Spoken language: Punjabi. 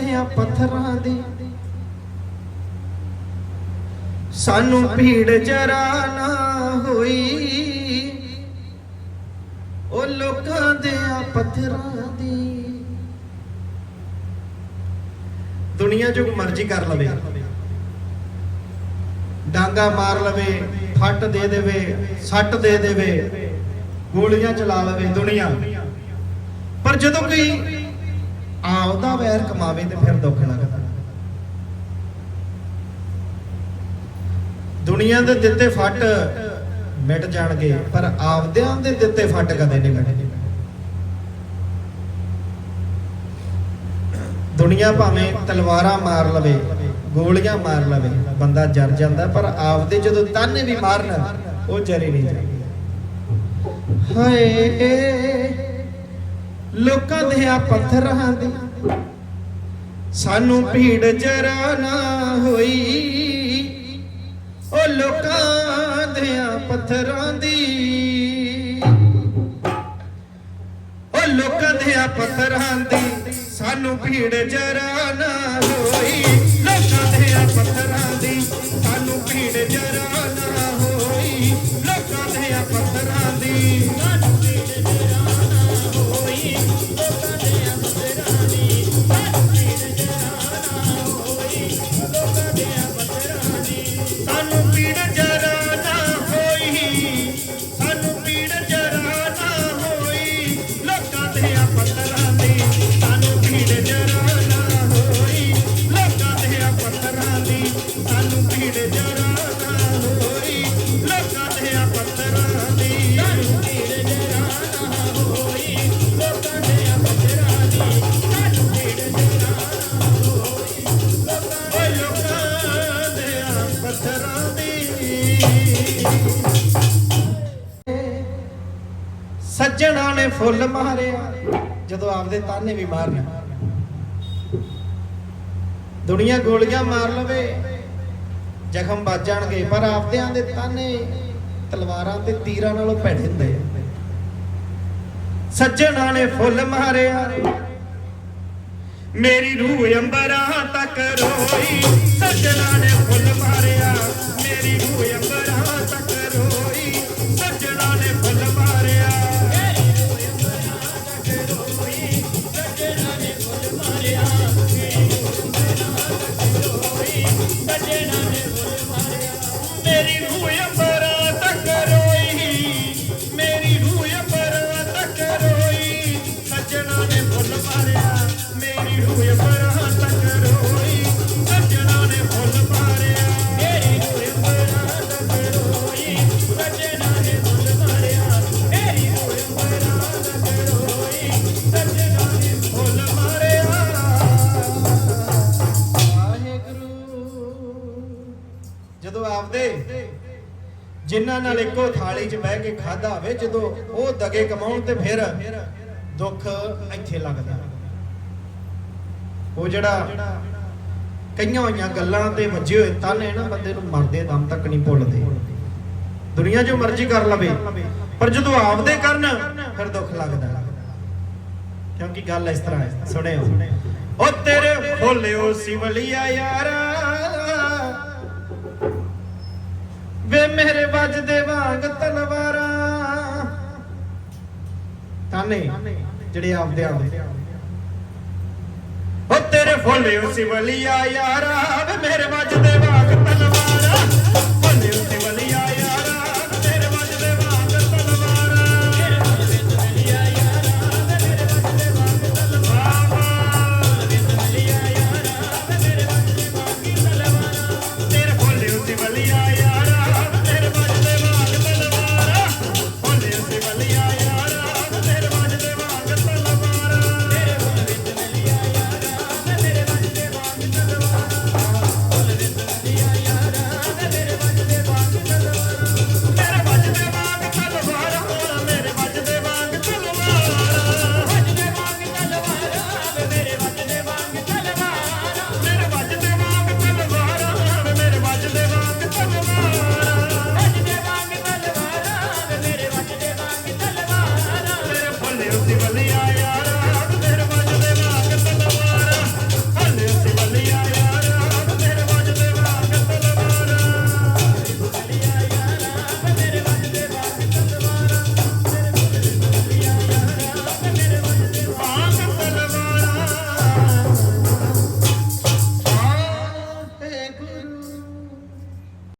ਦੇ ਪੱਥਰਾਂ ਦੀ। ਸਾਨੂੰ ਭੀੜ ਜਰਾ ਨਾ ਹੋਈ। ਉਹ ਲੋਕਾਂ ਦੇ ਪੱਥਰਾਂ ਦੀ। ਦੁਨੀਆ ਜੋ ਮਰਜ਼ੀ ਕਰ ਲਵੇ। ਡਾਂਗਾ ਮਾਰ ਲਵੇ, ਫੱਟ ਦੇ ਦੇਵੇ, ਸੱਟ ਦੇ ਦੇਵੇ, ਗੋਲੀਆਂ ਚਲਾ ਲਵੇ ਦੁਨੀਆ। ਪਰ ਜਦੋਂ ਕੋਈ ਆਪਦਾ ਵੈਰ ਕਮਾਵੇ ਤੇ ਫਿਰ ਦੁੱਖ ਲੱਗਦਾ ਦੁਨੀਆ ਦੇ ਦਿੱਤੇ ਫੱਟ ਮਿਟ ਜਾਣਗੇ, ਪਰ ਆਪਦਿਆਂ ਦੇ ਦਿੱਤੇ ਫੱਟ ਕਦੇ ਨਹੀਂ ਮਿਟਦੇ। ਦੁਨੀਆ ਭਾਵੇਂ ਤਲਵਾਰਾਂ ਮਾਰ ਲਵੇ, ਗੋਲੀਆਂ ਮਾਰ ਲਵੇ, ਬੰਦਾ ਜਰ ਜਾਂਦਾ, ਪਰ ਆਪਦੇ ਜਦੋਂ ਤਾਨੇ ਵੀ ਮਾਰਨ, ਉਹ ਜਰੇ ਨਹੀਂ ਜਾਂਦੇ ਹਾਏ ਲੋਕਾਂ ਦੇ ਆ ਪੱਥਰਾਂ ਦੀ। ਸਾਨੂੰ ਭੀੜ ਜਰਾ ਨਾ ਹੋਈ। ਉਹ ਲੋਕਾਂ ਦੇ ਆ ਪੱਥਰਾਂ ਦੀ। ਉਹ ਲੋਕਾਂ ਦੇ ਆ ਪੱਥਰਾਂ ਦੀ। ਸਾਨੂੰ ਭੀੜ ਜਰਾ ਨਾ ਹੋਈ। ਲੋਕਾਂ ਦੇ ਆ ਪੱਥਰਾਂ ਦੀ। ਸਾਨੂੰ ਭੀੜ ਜਰਾ ਨਾ ਸੱਜਣਾ ਨੇ ਫੁੱਲ ਮਾਰਿਆ। ਜਦੋਂ ਆਪਦੇ ਤਾਨੇ ਵੀ ਮਾਰਨੇ ਦੁਨੀਆ ਗੋਲੀਆਂ ਮਾਰ ਲਵੇ, ਜ਼ਖਮ ਵੱਜ ਜਾਣਗੇ, ਪਰ ਆਪਦਿਆਂ ਦੇ ਤਾਨੇ ਤਲਵਾਰਾਂ ਤੇ ਤੀਰਾਂ ਨਾਲੋਂ ਭੈੜੇ ਹੁੰਦੇ ਆ। ਸੱਜਣਾ ਨੇ ਫੁੱਲ ਮਾਰਿਆ। ਮੇਰੀ ਰੂਹ ਅੰਬਰਾਂ ਤੱਕ ਰੋਈ। ਸੱਜਣਾ ਨੇ ਫੁੱਲ ਮਾਰਿਆ। ਮੇਰੀ ਰੂਹ ਅੰਬਰਾਂ ਤੱਕ ਰੋਈ। ਮੇਰੀ ਰੂਹ ਜਿਨ੍ਹਾਂ ਨਾਲ ਇੱਕੋ ਥਾਲੀ 'ਚ ਬਹਿ ਕੇ ਖਾਦਾ ਹੋਵੇ, ਜਦੋਂ ਉਹ ਦਗੇ ਕਮਾਉਣ ਤੇ ਫਿਰ ਦੁੱਖ ਇੱਥੇ ਲੱਗਦਾ। ਉਹ ਜਿਹੜਾ ਕਈਆਂ ਹੋਈਆਂ ਗੱਲਾਂ ਤੇ ਵੱਜੇ ਹੋਏ ਤਾਨੇ ਨਾ, ਬੰਦੇ ਨੂੰ ਮਰਦੇ ਦਮ ਤੱਕ ਨਹੀਂ ਭੁੱਲਦੇ। ਦੁਨੀਆ ਜੋ ਮਰਜ਼ੀ ਕਰ ਲਵੇ, ਪਰ ਜਦੋਂ ਆਪਦੇ ਕਰਨ, ਫਿਰ ਦੁੱਖ ਲੱਗਦਾ। ਕਿਉਂਕਿ ਗੱਲ ਇਸ ਤਰ੍ਹਾਂ ਹੈ, ਸੁਣਿਓ। ਉਹ ਤੇਰੇ ਫੁੱਲਿਓ ਸਿਵਲੀਆ ਯਾਰਾ। ਮੇਰੇ ਵੱਜਦੇ ਵਾਂਗ ਤਲਵਾਰਾਂ। ਤਾਨੇ, ਜਿਹੜੇ ਆਪਦੇ ਆਪਦੇ ਉਹ ਤੇਰੇ ਫੁੱਲ ਸਿਵਲੀਆ ਯਾਰਾ, ਵੇ ਮੇਰੇ ਵੱਜਦੇ